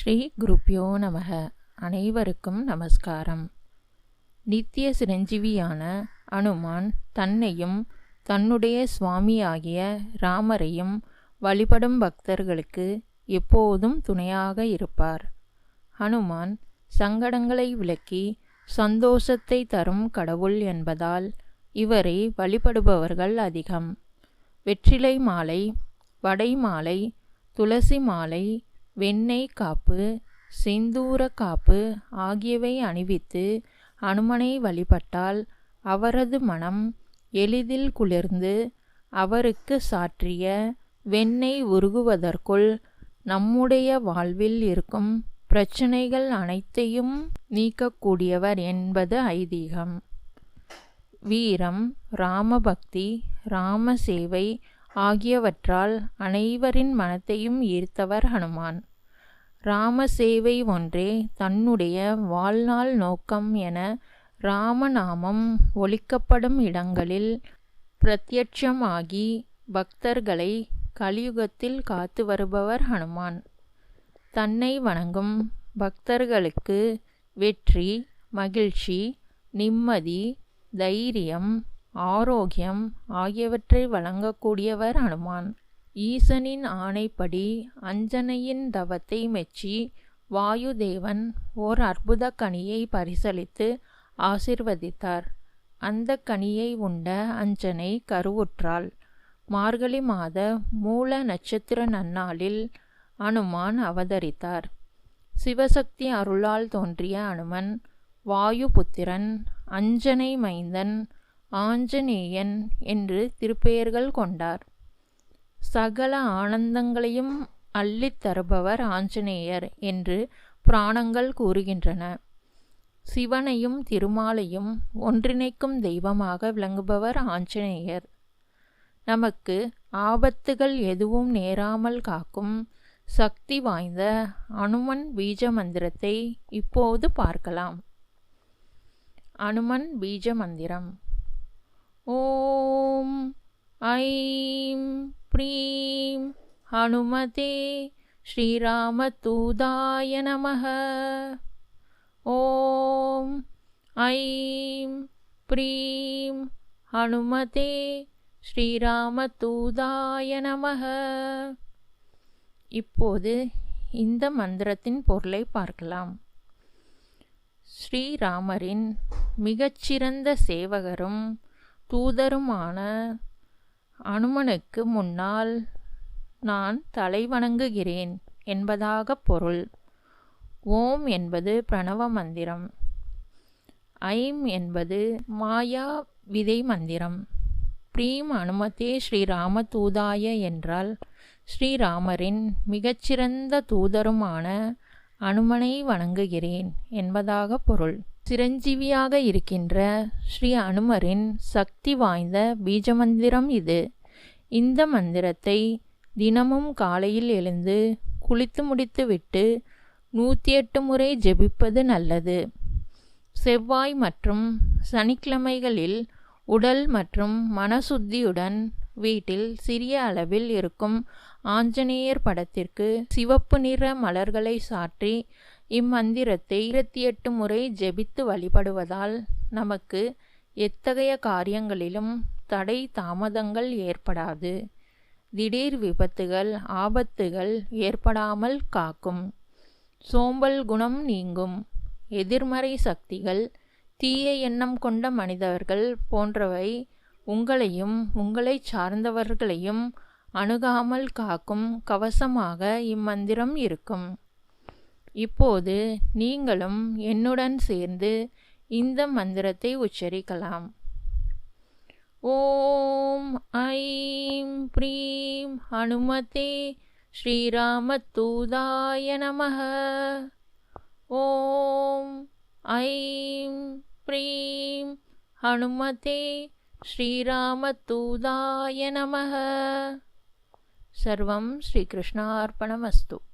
ஸ்ரீ குருப்பியோ நமக. அனைவருக்கும் நமஸ்காரம். நித்திய சிரஞ்சீவியான அனுமான் தன்னையும் தன்னுடைய சுவாமியாகிய ராமரையும் வழிபடும் பக்தர்களுக்கு எப்போதும் துணையாக இருப்பார். ஹனுமான் சங்கடங்களை விலக்கி சந்தோஷத்தை தரும் கடவுள் என்பதால் இவரை வழிபடுபவர்கள் அதிகம். வெற்றிலை மாலை வடை மாலை துளசி மாலை வெண்ணெய் காப்பு செந்தூர காப்பு ஆகியவை அணிவித்து அனுமனை வழிபட்டால் அவரது மனம் எளிதில் குளிர்ந்து அவருக்கு சாற்றிய வெண்ணெய் உருகுவதற்குள் நம்முடைய வாழ்வில் இருக்கும் பிரச்சனைகள் அனைத்தையும் நீக்கக்கூடியவர் என்பது ஐதீகம். வீரம் ராமபக்தி ராம சேவை ஆகியவற்றால் அனைவரின் மனத்தையும் ஈர்த்தவர் ஹனுமான். ராம சேவை ஒன்றே தன்னுடைய வாழ்நாள் நோக்கம் என ராமநாமம் ஒலிக்கப்படும் இடங்களில் பிரத்யட்சமாகி பக்தர்களை கலியுகத்தில் காத்து வருபவர் ஹனுமான். தன்னை வணங்கும் பக்தர்களுக்கு வெற்றி மகிழ்ச்சி நிம்மதி தைரியம் ஆரோக்கியம் ஆகியவற்றை வழங்கக்கூடியவர் ஹனுமான். ஈசனின் ஆணைப்படி அஞ்சனையின் தவத்தை மெச்சி வாயுதேவன் ஓர் அற்புத கனியை பரிசளித்து ஆசிர்வதித்தார். அந்த கனியை உண்ட அஞ்சனை கருவுற்றாள். மார்கழி மாத மூல நட்சத்திர நன்னாளில் அனுமான் அவதரித்தார். சிவசக்தி அருளால் தோன்றிய அனுமன் வாயுபுத்திரன் அஞ்சனை மைந்தன் ஆஞ்சநேயன் என்று திருப்பெயர்கள் கொண்டார். சகல ஆனந்தங்களையும் அள்ளித் தருபவர் ஆஞ்சநேயர் என்று புராணங்கள் கூறுகின்றன. சிவனையும் திருமாலையும் ஒன்றிணைக்கும் தெய்வமாக விளங்குபவர் ஆஞ்சநேயர். நமக்கு ஆபத்துகள் எதுவும் நேராமல் காக்கும் சக்தி வாய்ந்த அனுமன் பீஜ மந்திரத்தை இப்போது பார்க்கலாம். அனுமன் பீஜ மந்திரம். ஓம் ஐம் ப்ரீம் ஹனுமதே ஸ்ரீராமதூதாய நமக ஓம் ஐம் ப்ரீம் ஹனுமதே ஸ்ரீராமதூதாய நமக இப்போது இந்த மந்திரத்தின் பொருளை பார்க்கலாம். ஸ்ரீராமரின் மிகச்சிறந்த சேவகரும் தூதருமான அனுமனுக்கு முன்னால் நான் தலை வணங்குகிறேன் என்பதாக பொருள். ஓம் என்பது பிரணவ மந்திரம். ஐம் என்பது மாயா விதை மந்திரம். ப்ரீம் அனுமதே ஸ்ரீராம தூதாய என்றால் ஸ்ரீராமரின் மிகச்சிறந்த தூதருமான அனுமனை வணங்குகிறேன் என்பதாக பொருள். சிரஞ்சீவியாக இருக்கின்ற ஸ்ரீ அனுமரின் சக்தி வாய்ந்த பீஜமந்திரம் இது. இந்த மந்திரத்தை தினமும் காலையில் எழுந்து குளித்து முடித்துவிட்டு நூற்றி எட்டு முறை ஜெபிப்பது நல்லது. செவ்வாய் மற்றும் சனிக்கிழமைகளில் உடல் மற்றும் மனசுத்தியுடன் வீட்டில் சிறிய அளவில் இருக்கும் ஆஞ்சநேயர் படத்திற்கு சிவப்பு நிற மலர்களை சாற்றி இம்மந்திரத்தை இருபத்தி எட்டு முறை ஜெபித்து வழிபடுவதால் நமக்கு எத்தகைய காரியங்களிலும் தடை தாமதங்கள் ஏற்படாது. திடீர் விபத்துகள் ஆபத்துகள் ஏற்படாமல் காக்கும். சோம்பல் குணம் நீங்கும். எதிர்மறை சக்திகள் தீய எண்ணம் கொண்ட மனிதர்கள் போன்றவை உங்களையும் உங்களை சார்ந்தவர்களையும் அணுகாமல் காக்கும் கவசமாக இம்மந்திரம் இருக்கும். இப்போது நீங்களும் என்னுடன் சேர்ந்து இந்த மந்திரத்தை உச்சரிக்கலாம் ஓம் ஐம் ப்ரீம் ஹனுமதே ஸ்ரீராமதூதாய நமக ஓம் ஐம் ப்ரீம் ஹனுமதே श्रीरामतूदाय नमः सर्वं श्रीकृष्णार्पणमस्तु